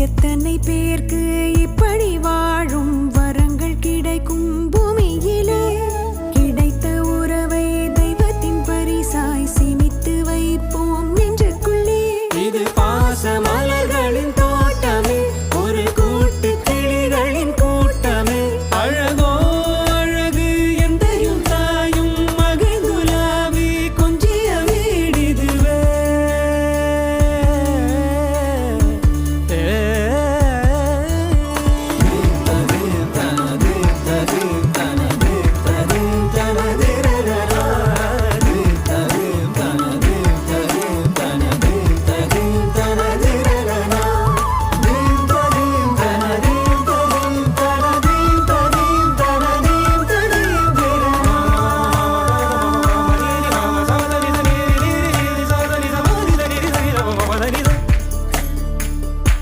எத்தனை பேர்க்கு